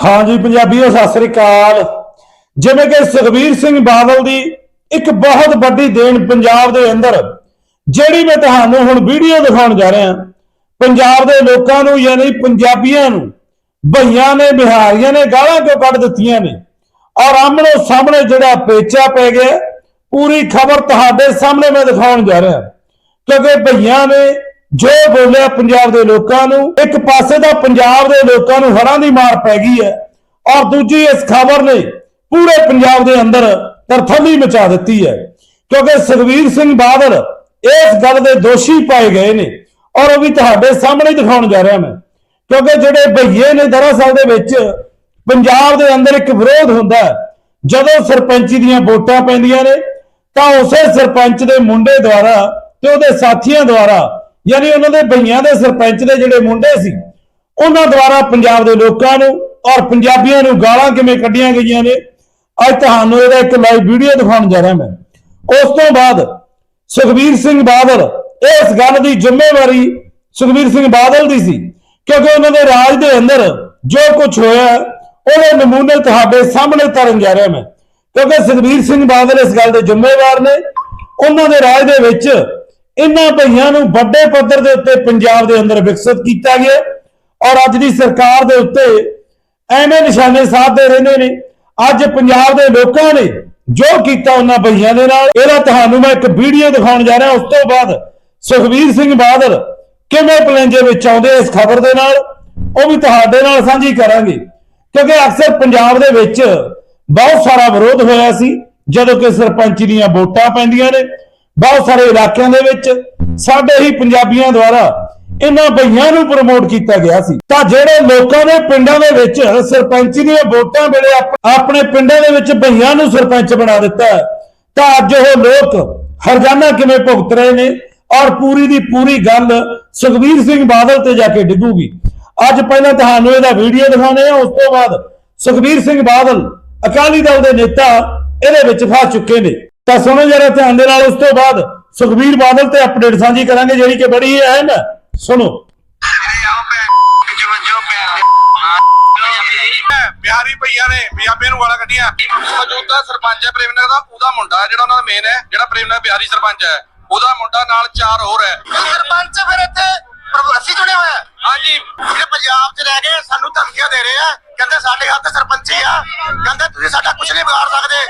ਹਾਂਜੀ, ਪੰਜਾਬੀਓ, ਸਤਿ ਸ੍ਰੀ ਅਕਾਲ। ਜਿਵੇਂ ਕਿ ਸੁਖਬੀਰ ਸਿੰਘ ਬਾਦਲ ਦੀ ਇੱਕ ਬਹੁਤ ਵੱਡੀ ਦੇਣ ਪੰਜਾਬ ਦੇ ਅੰਦਰ, ਜਿਹੜੀ ਮੈਂ ਤੁਹਾਨੂੰ ਹੁਣ ਵੀਡੀਓ ਦਿਖਾਉਣ ਜਾ ਰਿਹਾ, ਪੰਜਾਬ ਦੇ ਲੋਕਾਂ ਨੂੰ ਯਾਨੀ ਪੰਜਾਬੀਆਂ ਨੂੰ ਭਈਆਂ ਨੇ, ਬਿਹਾਰੀਆਂ ਨੇ ਗਾਲਾਂ ਕਿਉਂ ਕੱਢ ਦਿੱਤੀਆਂ ਨੇ? ਔਰ ਆਮਣੋ ਸਾਹਮਣੇ ਜਿਹੜਾ ਪੇਚਾ ਪੈ ਗਿਆ, ਪੂਰੀ ਖਬਰ ਤੁਹਾਡੇ ਸਾਹਮਣੇ ਮੈਂ ਦਿਖਾਉਣ ਜਾ ਰਿਹਾ, ਕਿਉਂਕਿ ਭਈਆਂ ਨੇ ਜੋ ਬੋਲਿਆ ਪੰਜਾਬ ਦੇ ਲੋਕਾਂ ਨੂੰ, ਇੱਕ ਪਾਸੇ ਤਾਂ ਪੰਜਾਬ ਦੇ ਲੋਕਾਂ ਨੂੰ ਹੜ੍ਹਾਂ ਦੀ ਮਾਰ ਪੈ ਗਈ ਹੈ ਔਰ ਦੂਜੀ ਇਸ ਖਬਰ ਨੇ ਪੂਰੇ ਪੰਜਾਬ ਦੇ ਅੰਦਰ ਤਰਥੱਲੀ ਮਚਾ ਦਿੱਤੀ ਹੈ। ਕਿਉਂਕਿ ਸੁਖਵੀਰ ਸਿੰਘ ਬਾਦਲ ਇਸ ਗੱਲ ਦੇ ਦੋਸ਼ੀ ਪਾਏ ਗਏ ਨੇ ਔਰ ਉਹ ਵੀ ਤੁਹਾਡੇ ਸਾਹਮਣੇ ਦਿਖਾਉਣ ਜਾ ਰਿਹਾ ਮੈਂ। ਕਿਉਂਕਿ ਜਿਹੜੇ ਭਈਏ ਨੇ ਦਰਅਸਲ ਦੇ ਵਿੱਚ, ਪੰਜਾਬ ਦੇ ਅੰਦਰ ਇੱਕ ਵਿਰੋਧ ਹੁੰਦਾ ਜਦੋਂ ਸਰਪੰਚੀ ਦੀਆਂ ਵੋਟਾਂ ਪੈਂਦੀਆਂ ਨੇ, ਤਾਂ ਉਸੇ ਸਰਪੰਚ ਦੇ ਮੁੰਡੇ ਦੁਆਰਾ ਤੇ ਉਹਦੇ ਸਾਥੀਆਂ ਦੁਆਰਾ ਯਾਨੀ ਉਹਨਾਂ ਦੇ ਬਈਆਂ ਦੇ ਸਰਪੰਚ ਦੇ ਜਿਹੜੇ ਮੁੰਡੇ ਸੀ, ਉਹਨਾਂ ਦੁਆਰਾ ਪੰਜਾਬ ਦੇ ਲੋਕਾਂ ਨੂੰ ਔਰ ਪੰਜਾਬੀਆਂ ਨੂੰ ਗਾਲਾਂ ਕਿਵੇਂ ਕੱਢੀਆਂ ਗਈਆਂ ਨੇ, ਅੱਜ ਤੁਹਾਨੂੰ ਇਹਦਾ ਇੱਕ ਲਾਈਵ ਵੀਡੀਓ ਦਿਖਾਉਣ ਜਾ ਰਿਹਾ ਮੈਂ। ਉਸ ਤੋਂ ਬਾਅਦ ਸੁਖਬੀਰ ਸਿੰਘ ਬਾਦਲ ਇਸ ਗੱਲ ਦੀ ਜ਼ਿੰਮੇਵਾਰੀ ਸੁਖਬੀਰ ਸਿੰਘ ਬਾਦਲ ਦੀ ਸੀ, ਕਿਉਂਕਿ ਉਹਨਾਂ ਦੇ ਰਾਜ ਦੇ ਅੰਦਰ ਜੋ ਕੁਝ ਹੋਇਆ, ਉਹਦੇ ਨਮੂਨੇ ਤੁਹਾਡੇ ਸਾਹਮਣੇ ਤਰਨ ਜਾ ਰਿਹਾ ਮੈਂ। ਕਿਉਂਕਿ ਸੁਖਬੀਰ ਸਿੰਘ ਬਾਦਲ ਇਸ ਗੱਲ ਦੇ ਜ਼ਿੰਮੇਵਾਰ ਨੇ, ਉਹਨਾਂ ਦੇ ਰਾਜ ਦੇ ਵਿੱਚ ਇਹਨਾਂ ਭਈਆਂ ਨੂੰ ਵੱਡੇ ਪੱਧਰ ਦੇ ਉੱਤੇ ਪੰਜਾਬ ਦੇ ਅੰਦਰ ਵਿਕਸਿਤ ਕੀਤਾ ਗਿਆ ਔਰ ਅੱਜ ਦੀ ਸਰਕਾਰ ਦੇ ਉੱਤੇ ਐਵੇਂ ਨਿਸ਼ਾਨੇ ਸਾਧਦੇ ਰਹਿੰਦੇ ਨੇ। ਅੱਜ ਪੰਜਾਬ ਦੇ ਲੋਕਾਂ ਨੇ ਜੋ ਕੀਤਾ ਉਹਨਾਂ ਭਈਆਂ ਦੇ ਨਾਲ। ਇਹਦਾ ਤੁਹਾਨੂੰ ਮੈਂ ਇੱਕ ਵੀਡੀਓ ਦਿਖਾਉਣ ਜਾ ਰਿਹਾ। ਉਸ ਤੋਂ ਬਾਅਦ ਸੁਖਬੀਰ ਸਿੰਘ ਬਾਦਲ ਕਿਵੇਂ ਪਲੰਜੇ ਵਿੱਚ ਆਉਂਦੇ ਇਸ ਖਬਰ ਦੇ ਨਾਲ, ਉਹ ਵੀ ਤੁਹਾਡੇ ਨਾਲ ਸਾਂਝੀ ਕਰਾਂਗੇ। ਕਿਉਂਕਿ ਅਕਸਰ ਪੰਜਾਬ ਦੇ ਵਿੱਚ ਬਹੁਤ ਸਾਰਾ ਵਿਰੋਧ ਹੋਇਆ ਸੀ, ਜਦੋਂ ਕਿ ਸਰਪੰਚ ਦੀਆਂ ਵੋਟਾਂ ਪੈਂਦੀਆਂ ਨੇ। ਬਹੁਤ ਸਾਰੇ ਇਲਾਕਿਆਂ ਦੇ ਵਿੱਚ ਸਾਡੇ ਹੀ ਪੰਜਾਬੀਆਂ ਦੁਆਰਾ ਇਹਨਾਂ ਭਈਆਂ ਨੂੰ ਪ੍ਰਮੋਟ ਕੀਤਾ ਗਿਆ ਸੀ। ਤਾਂ ਜਿਹੜੇ ਲੋਕਾਂ ਨੇ ਪਿੰਡਾਂ ਦੇ ਵਿੱਚ ਸਰਪੰਚੀ ਦੀਆਂ ਵੋਟਾਂ ਵੇਲੇ ਆਪਣੇ ਪਿੰਡਾਂ ਦੇ ਵਿੱਚ ਭਈਆਂ ਨੂੰ ਸਰਪੰਚ ਬਣਾ ਦਿੱਤਾ ਤਾਂ ਅੱਜ ਉਹ ਲੋਕ ਹਰਜਾਨਾ ਕਿਵੇਂ ਭੁਗਤ ਰਹੇ ਨੇ ਔਰ ਪੂਰੀ ਦੀ ਪੂਰੀ ਗੱਲ ਸੁਖਬੀਰ ਸਿੰਘ ਬਾਦਲ ਤੇ ਜਾ ਕੇ ਡਿੱਗੂਗੀ। ਅੱਜ ਪਹਿਲਾਂ ਤੁਹਾਨੂੰ ਇਹਦਾ ਵੀਡੀਓ ਦਿਖਾਉਣੇ ਆ ਉਸ ਤੋਂ ਬਾਅਦ ਸੁਖਬੀਰ ਸਿੰਘ ਬਾਦਲ ਅਕਾਲੀ ਦਲ ਦੇ ਨੇਤਾ ਇਹਦੇ ਵਿੱਚ ਫਸ ਚੁੱਕੇ ਨੇ। ਤਾਂ ਸੁਣੋ ਜਰਾ ਧਿਆਨ ਦੇ ਨਾਲ ਉਸ ਤੋਂ ਬਾਅਦ ਸੁਖਬੀਰ ਬਾਦਲ ਤੇ ਅਪਡੇਟ ਸਾਂਝੀ ਕਰਾਂਗੇ ਜਿਹੜੀ ਕਿ ਬੜੀ ਅਹਿਮ ਹੈ। ਸੁਣੋ। ਬਿਹਾਰੀ ਭਈਆ ਨੇ ਪੰਜਾਬੀਆਂ ਨੂੰ ਗਾਲਾਂ ਕੱਢੀਆਂ। ਮੌਜੂਦਾ ਸਰਪੰਚ ਹੈ ਪ੍ਰੇਮਨਗਰ ਦਾ ਉਹਦਾ ਮੁੰਡਾ ਹੈ ਜਿਹੜਾ ਉਹਨਾਂ ਦਾ ਮੇਨ ਹੈ ਜਿਹੜਾ ਪ੍ਰੇਮਨਗਰ ਬਿਹਾਰੀ ਸਰਪੰਚ ਹੈ। ਉਹਦਾ ਮੁੰਡਾ ਨਾਲ ਚਾਰ ਹੋਰ ਹੈ। ਸਰਪੰਚ ਫਿਰ ਇੱਥੇ ਪ੍ਰਵਾਸੀ ਚੁਣਿਆ ਹੋਇਆ ਹੈ। ਹਾਂਜੀ। ਜਿਹੜੇ ਪੰਜਾਬ 'ਚ ਰਹਿ ਕੇ ਸਾਨੂੰ ਧਮਕੀਆਂ ਦੇ ਰਹੇ ਆ। ਕਹਿੰਦੇ ਸਾਡੇ ਹੱਥ ਸਰਪੰਚੀ ਆ। ਕਹਿੰਦੇ ਤੁਸੀਂ ਸਾਡਾ ਕੁਝ ਨਹੀਂ ਵਿਗਾੜ ਸਕਦੇ।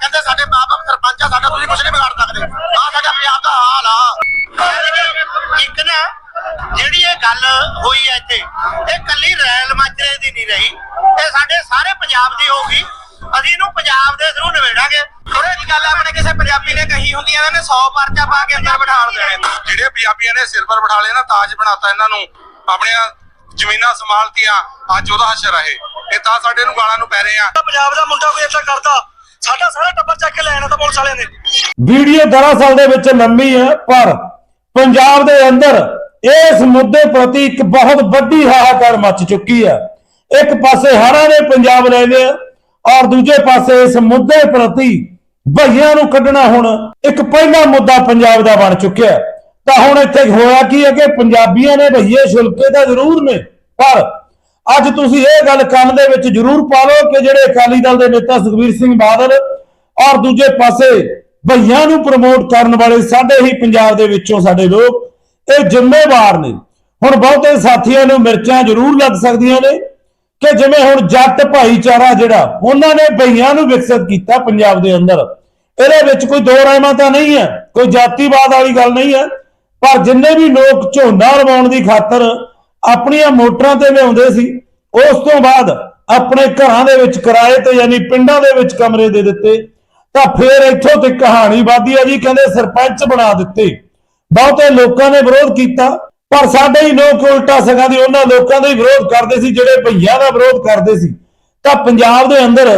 ਕਹਿੰਦੇ ਸਾਡੇ ਬਾਪ ਸਰਪੰਚ ਆ, ਸਾਡਾ ਤੁਸੀਂ ਕੁਝ ਨਹੀਂ ਵਿਗਾੜ ਸਕਦੇ। ਆ ਸਾਡਾ ਪੰਜਾਬ ਦਾ ਹਾਲ ਆ। ਇੱਕ ਨਾ, ਜਿਹੜੀ ਇਹ ਗੱਲ ਹੋਈ ਹੈ ਇੱਥੇ, ਇਹ ਕੱਲੀ ਰੈਲ ਮਾਜਰੇ ਦੀ ਨਹੀਂ ਰਹੀ। ਇਹ ਸਾਡੇ ਸਾਰੇ ਪੰਜਾਬ ਦੀ ਹੋ ਗਈ। ਅਸੀਂ ਇਹਨੂੰ ਪੰਜਾਬ ਦੇ ਥਰੂ ਨਿਬੇੜਾਂਗੇ। ਥੋੜੇ ਦੀ ਗੱਲ ਆਪਣੇ ਕਿਸੇ ਪੰਜਾਬੀ ਨੇ ਕਹੀ ਹੁੰਦੀ ਆ ਇਹਨੇ 100 ਪਰਚਾ ਪਾ ਕੇ ਅੰਦਰ ਬਿਠਾ ਦੇਣੇ। ਜਿਹੜੇ ਪੰਜਾਬੀਆਂ ਨੇ ਸਿਰ ਪਰ ਬਿਠਾ ਲਿਆ ਨਾ ਤਾਜ ਬਣਾਤਾ ਇਹਨਾਂ ਨੂੰ। ਆਪਣੀਆਂ ਜ਼ਮੀਨਾਂ ਸੰਭਾਲਤੀਆਂ ਅੱਜ ਉਹਦਾ ਹਸ਼ਰ ਹੈ ਇਹ। ਤਾਂ ਸਾਡੇ ਨੂੰ ਗਾਲਾਂ ਨੂੰ ਪੈ ਰਹੇ ਆ। ਪੰਜਾਬ ਦਾ ਮੁੰਡਾ ਕੋਈ ਏਦਾਂ ਕਰਦਾ ਸਾਡਾ ਸਾਰਾ ਟੱਬਰ ਚੱਕ ਕੇ ਲੈ ਆਣਾ ਤਾਂ ਪੁਲਿਸ ਵਾਲਿਆਂ ਨੇ। ਵੀਡੀਓ ਦਰਅਸਲ ਦੇ ਵਿੱਚ ਲੰਮੀ ਹੈ ਪਰ ਪੰਜਾਬ ਦੇ ਅੰਦਰ ਇਸ ਮੁੱਦੇ ਪ੍ਰਤੀ ਇੱਕ ਬਹੁਤ ਵੱਡੀ ਹਾਹਾਕਾਰ ਮਚ ਚੁੱਕੀ ਹੈ। ਇੱਕ ਪਾਸੇ ਹੜ੍ਹਾਂ ਨੇ ਪੰਜਾਬ ਲੈ ਲਿਆ ਔਰ ਦੂਜੇ ਪਾਸੇ ਇਸ ਮੁੱਦੇ ਪ੍ਰਤੀ ਭਈਆਂ ਨੂੰ ਕੱਢਣਾ ਹੁਣ ਇੱਕ ਪਹਿਲਾ ਮੁੱਦਾ ਪੰਜਾਬ ਦਾ ਬਣ ਚੁੱਕਿਆ ਤਾਂ ਹੁਣ ਇੱਥੇ ਹੋਇਆ ਕੀ ਹੈ ਕਿ ਪੰਜਾਬੀਆਂ ਨੇ ਭਈਏ ਸ਼ੁਲਕੇ ਤਾਂ ਜ਼ਰੂਰ ਨੇ, ਪਰ ਅੱਜ ਤੁਸੀਂ ਇਹ ਗੱਲ ਕੰਨ ਦੇ ਵਿੱਚ ਜ਼ਰੂਰ ਪਾ ਲਓ ਕਿ ਜਿਹੜੇ ਅਕਾਲੀ ਦਲ ਦੇ ਨੇਤਾ ਸੁਖਬੀਰ ਸਿੰਘ ਬਾਦਲ ਔਰ ਦੂਜੇ ਪਾਸੇ ਭਈਆਂ ਨੂੰ ਪ੍ਰਮੋਟ ਕਰਨ ਵਾਲੇ ਸਾਡੇ ਹੀ ਪੰਜਾਬ ਦੇ ਵਿੱਚੋਂ ਸਾਡੇ ਲੋਕ, ਇਹ ਜ਼ਿੰਮੇਵਾਰ ਨੇ। ਹੁਣ ਬਹੁਤੇ ਸਾਥੀਆਂ ਨੂੰ ਮਿਰਚਾਂ ਜ਼ਰੂਰ ਲੱਗ ਸਕਦੀਆਂ ਨੇ ਕਿ ਜਿਵੇਂ ਹੁਣ ਜੱਟ ਭਾਈਚਾਰਾ ਜਿਹੜਾ, ਉਹਨਾਂ ਨੇ ਭਈਆਂ ਨੂੰ ਵਿਕਸਿਤ ਕੀਤਾ ਪੰਜਾਬ ਦੇ ਅੰਦਰ। ਇਹਦੇ ਵਿੱਚ ਕੋਈ ਦੋ ਰਾਇਮਾ ਤਾਂ ਨਹੀਂ ਹੈ, ਕੋਈ ਜਾਤੀਵਾਦ ਵਾਲੀ ਗੱਲ ਨਹੀਂ ਹੈ, ਪਰ ਜਿੰਨੇ ਵੀ ਲੋਕ ਝੋਨਾ ਲਵਾਉਣ ਦੀ ਖਾਤਰ ਆਪਣੀਆਂ ਮੋਟਰਾਂ ਤੇ ਲਿਆਉਂਦੇ ਸੀ, ਉਸ ਤੋਂ ਬਾਅਦ ਆਪਣੇ ਘਰਾਂ ਦੇ ਵਿੱਚ ਕਿਰਾਏ ਤੇ ਯਾਨੀ ਪਿੰਡਾਂ ਦੇ ਵਿੱਚ ਕਮਰੇ ਦੇ ਦਿੱਤੇ, ਤਾਂ ਫੇਰ ਇੱਥੋਂ ਤੇ ਕਹਾਣੀ ਵਾਦੀ ਆ ਜੀ, ਕਹਿੰਦੇ ਸਰਪੰਚ ਬਣਾ ਦਿੱਤੇ। ਬਹੁਤੇ ਲੋਕਾਂ ਨੇ ਵਿਰੋਧ ਕੀਤਾ ਪਰ ਸਾਡੇ ਹੀ ਲੋਕ ਉਲਟਾ ਸਗਾਂ ਦੀ, ਉਹਨਾਂ ਲੋਕਾਂ ਦਾ ਹੀ ਵਿਰੋਧ ਕਰਦੇ ਸੀ, ਜਿਹੜੇ ਭਈਆਂ ਦਾ ਵਿਰੋਧ ਕਰਦੇ ਸੀ। ਤਾਂ ਪੰਜਾਬ ਦੇ ਅੰਦਰ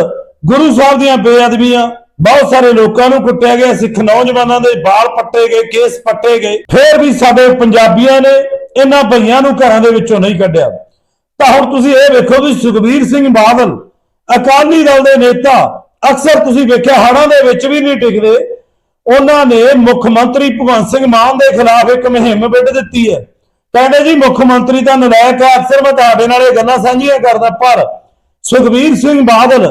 ਗੁਰੂ ਸਾਹਿਬ ਦੀਆਂ ਬੇਅਦਬੀਆਂ, ਬਹੁਤ ਸਾਰੇ ਲੋਕਾਂ ਨੂੰ ਕੁੱਟਿਆ ਗਿਆ, ਸਿੱਖ ਨੌਜਵਾਨਾਂ ਦੇ ਬਾਲ ਪੱਟੇ ਗਏ, ਕੇਸ ਪੱਟੇ ਗਏ। ਫਿਰ ਵੀ ਸਾਡੇ ਪੰਜਾਬੀਆਂ ਨੇ ਇਹਨਾਂ ਭਈਆਂ ਨੂੰ ਘਰਾਂ ਦੇ ਵਿੱਚੋਂ ਨਹੀਂ ਕੱਢਿਆ। ਤਾਂ ਹੁਣ ਤੁਸੀਂ ਇਹ ਵੇਖੋ ਵੀ ਸੁਖਬੀਰ ਸਿੰਘ ਬਾਦਲ, ਅਕਾਲੀ ਦਲ ਦੇ ਨੇਤਾ, ਅਕਸਰ ਤੁਸੀਂ ਵੇਖਿਆ ਹੜ੍ਹਾਂ ਦੇ ਵਿੱਚ ਵੀ ਨਹੀਂ ਟਿਕਦੇ। ਉਹਨਾਂ ਨੇ ਮੁੱਖ ਮੰਤਰੀ ਭਗਵੰਤ ਸਿੰਘ ਮਾਨ ਦੇ ਖਿਲਾਫ ਇੱਕ ਮੁਹਿੰਮ ਵਿੱਢ ਦਿੱਤੀ ਹੈ। ਕਹਿੰਦੇ ਜੀ, ਮੁੱਖ ਮੰਤਰੀ ਤਾਂ ਨਲਾਇਕ ਆ, ਅਕਸਰ ਮੈਂ ਤੁਹਾਡੇ ਨਾਲ ਇਹ ਗੱਲਾਂ ਸਾਂਝੀਆਂ ਕਰਦਾ, ਪਰ ਸੁਖਬੀਰ ਸਿੰਘ ਬਾਦਲ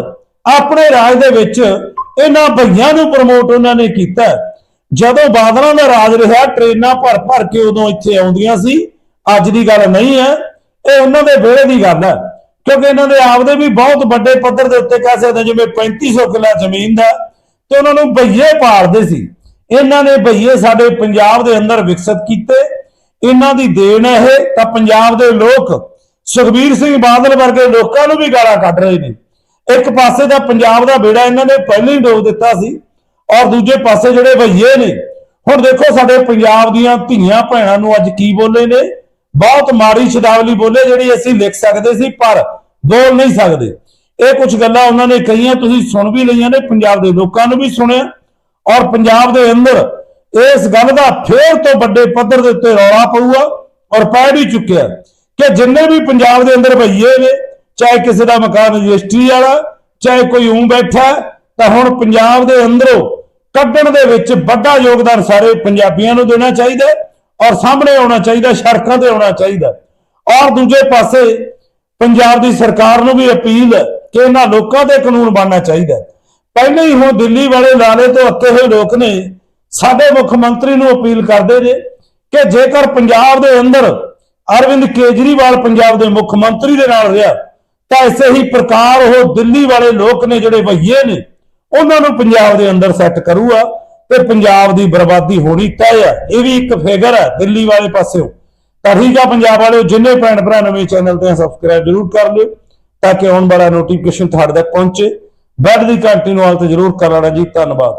ਆਪਣੇ ਰਾਜ ਦੇ ਵਿੱਚ ਇਹਨਾਂ ਭਈਆਂ ਨੂੰ ਪ੍ਰਮੋਟ ਉਹਨਾਂ ਨੇ ਕੀਤਾ। ਜਦੋਂ ਬਾਦਲਾਂ ਦਾ ਰਾਜ ਰਿਹਾ, ਟ੍ਰੇਨਾਂ ਭਰ ਭਰ ਕੇ ਉਦੋਂ ਇੱਥੇ ਆਉਂਦੀਆਂ ਸੀ। ਅੱਜ ਦੀ ਗੱਲ ਨਹੀਂ ਹੈ, ਇਹ ਉਹਨਾਂ ਦੇ ਵਿਹੜੇ ਦੀ ਗੱਲ ਹੈ, ਕਿਉਂਕਿ ਇਹਨਾਂ ਦੇ ਆਪਦੇ ਵੀ ਬਹੁਤ ਵੱਡੇ ਪੱਧਰ ਦੇ ਉੱਤੇ ਕਹਿ ਸਕਦੇ ਹਾਂ, ਜਿਵੇਂ 3500 ਕਿੱਲਾ ਜ਼ਮੀਨ ਦਾ, ਤੇ ਉਹਨਾਂ ਨੂੰ ਭਈਏ ਪਾਲਦੇ ਸੀ। ਇਹਨਾਂ ਨੇ ਭਈਏ ਸਾਡੇ ਪੰਜਾਬ ਦੇ ਅੰਦਰ ਵਿਕਸਿਤ ਕੀਤੇ। ਇਹਨਾਂ ਦੀ ਦੇਣ ਹੈ ਇਹ, ਤਾਂ ਪੰਜਾਬ ਦੇ ਲੋਕ ਸੁਖਬੀਰ ਸਿੰਘ ਬਾਦਲ ਵਰਗੇ ਲੋਕਾਂ ਨੂੰ ਵੀ ਗਾਲਾਂ ਕੱਢ ਰਹੇ ਨੇ। ਇੱਕ ਪਾਸੇ ਦਾ ਪੰਜਾਬ ਦਾ ਬੇੜਾ ਇਹਨਾਂ ਨੇ ਪਹਿਲਾਂ ਹੀ ਡੋਬ ਦਿੱਤਾ ਸੀ, ਔਰ ਦੂਜੇ ਪਾਸੇ ਜਿਹੜੇ ਭਈਏ ਨੇ, ਹੁਣ ਦੇਖੋ ਸਾਡੇ ਪੰਜਾਬ ਦੀਆਂ ਧੀਆਂ ਭੈਣਾਂ ਨੂੰ ਅੱਜ ਕੀ ਬੋਲੇ ਨੇ? ਬਹੁਤ ਮਾੜੀ ਸ਼ਬਦਾਵਲੀ ਬੋਲੇ ਜਿਹੜੀ ਅਸੀਂ ਲਿਖ ਸਕਦੇ ਸੀ, ਪਰ ਬੋਲ ਨਹੀਂ ਸਕਦੇ। ਇਹ ਕੁਝ ਗੱਲਾਂ ਉਹਨਾਂ ਨੇ ਕਹੀਆਂ, ਤੁਸੀਂ ਸੁਣ ਵੀ ਲਈਆਂ ਨੇ, ਪੰਜਾਬ ਦੇ ਲੋਕਾਂ ਨੂੰ ਵੀ ਸੁਣਿਆ, ਔਰ ਪੰਜਾਬ ਦੇ ਅੰਦਰ ਇਸ ਗੱਲ ਦਾ ਫੇਰ ਤੋਂ ਵੱਡੇ ਪੱਧਰ ਦੇ ਉੱਤੇ ਰੌਲਾ ਪਊਗਾ ਔਰ ਪੈ ਵੀ ਚੁੱਕਿਆ ਕਿ ਜਿੰਨੇ ਵੀ ਪੰਜਾਬ ਦੇ ਅੰਦਰ ਭਈਏ ਨੇ, ਚਾਹੇ ਕਿਸੇ ਦਾ ਮਕਾਨ ਰਜਿਸਟਰੀ ਵਾਲਾ, ਚਾਹੇ ਕੋਈ ਉਂ ਬੈਠਾ ਤਾਂ ਹੁਣ ਪੰਜਾਬ ਦੇ ਅੰਦਰੋਂ ਕੱਢਣ ਦੇ ਵਿੱਚ ਵੱਡਾ ਯੋਗਦਾਨ ਸਾਰੇ ਪੰਜਾਬੀਆਂ ਨੂੰ ਦੇਣਾ ਚਾਹੀਦਾ ਔਰ ਸਾਹਮਣੇ ਆਉਣਾ ਚਾਹੀਦਾ, ਸੜਕਾਂ ਤੇ ਆਉਣਾ ਚਾਹੀਦਾ ਔਰ ਦੂਜੇ ਪਾਸੇ ਪੰਜਾਬ ਦੀ ਸਰਕਾਰ ਨੂੰ ਵੀ ਅਪੀਲ ਹੈ ਕਿ ਇਹਨਾਂ ਲੋਕਾਂ ਦੇ ਕਾਨੂੰਨ ਬਣਨਾ ਚਾਹੀਦਾ ਪਹਿਲਾਂ ਹੀ ਹੁਣ ਦਿੱਲੀ ਵਾਲੇ ਲਾਲੇ ਤੋਂ ਅੱਕੇ ਹੋਏ ਲੋਕ ਨੇ ਸਾਡੇ ਮੁੱਖ ਮੰਤਰੀ ਨੂੰ ਅਪੀਲ ਕਰਦੇ ਜੇ ਕਿ ਜੇਕਰ ਪੰਜਾਬ ਦੇ ਅੰਦਰ ਅਰਵਿੰਦ ਕੇਜਰੀਵਾਲ ਪੰਜਾਬ ਦੇ ਮੁੱਖ ਮੰਤਰੀ ਦੇ ਨਾਲ ਰਿਹਾ, ਤਾਂ ਇਸੇ ਹੀ ਪ੍ਰਕਾਰ ਉਹ ਦਿੱਲੀ ਵਾਲੇ ਲੋਕ ਨੇ ਜਿਹੜੇ ਵਹੀਏ ਨੇ, ਉਹਨਾਂ ਨੂੰ ਪੰਜਾਬ ਦੇ ਅੰਦਰ ਸੈੱਟ ਕਰੂਗਾ ਤੇ ਪੰਜਾਬ ਦੀ ਬਰਬਾਦੀ ਹੋਣੀ ਤੈਅ ਹੈ ਇਹ ਵੀ ਇੱਕ ਫਿਗਰ ਹੈ ਦਿੱਲੀ ਵਾਲੇ ਪਾਸਿਓਂ। ਤਾਂ ਠੀਕ ਆ ਪੰਜਾਬ ਵਾਲਿਓ, ਜਿੰਨੇ ਭੈਣ ਭਰਾ ਨਵੇਂ ਚੈਨਲ ਤੇ ਸਬਸਕ੍ਰਾਈਬ ਜਰੂਰ ਕਰ ਲਿਓ ਤਾਂ ਕਿ ਆਉਣ ਵਾਲਾ ਨੋਟੀਫਿਕੇਸ਼ਨ ਤੁਹਾਡੇ ਤੱਕ ਪਹੁੰਚੇ। ਬੈਲ ਦੀ ਘੰਟੀ ਨੂੰ ਆਲ ਤੇ ਜਰੂਰ ਕਰ ਲੈਣਾ ਜੀ। ਧੰਨਵਾਦ।